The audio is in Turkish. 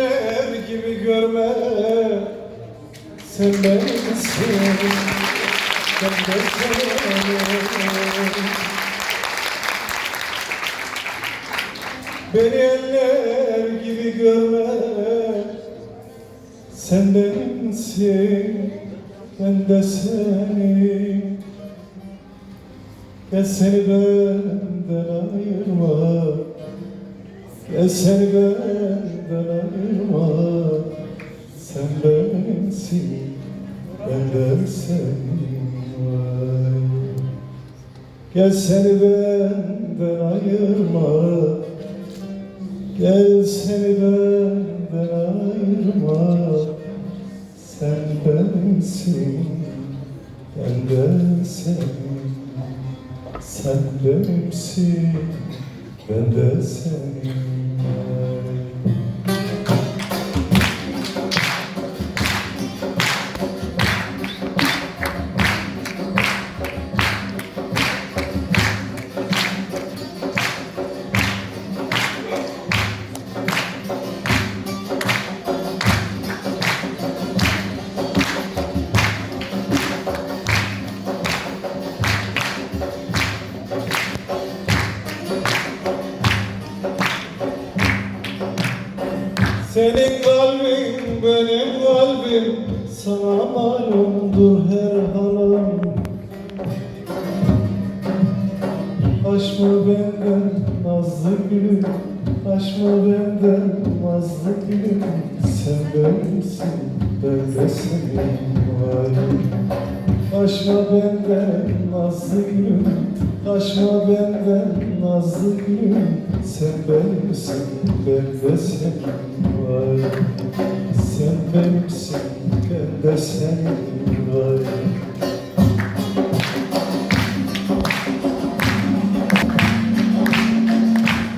eller gibi görme Sen benimsin. Ben de Beni eller gibi görme Sen benimsin. Ben de senin. Gel seni benden ayırma Gel seni benden ayırma Sen benimsin Ben de senin Gel seni benden ayırma. Gel seni benden ayırma. Sen benimsin Ben de senin. Sen benimsin Ben de senin Senin kalbin benim kalbim. Sana malumdur her halam. Aşma benden nazlı gülüm. Aşma benden nazlı gülüm. Sen benimsin ben de senin valim Aşma benden nazlı gülüm. Aşma benden nazlı gülüm. Sen benimsin ben de senin Sen benimsin ben de senin valim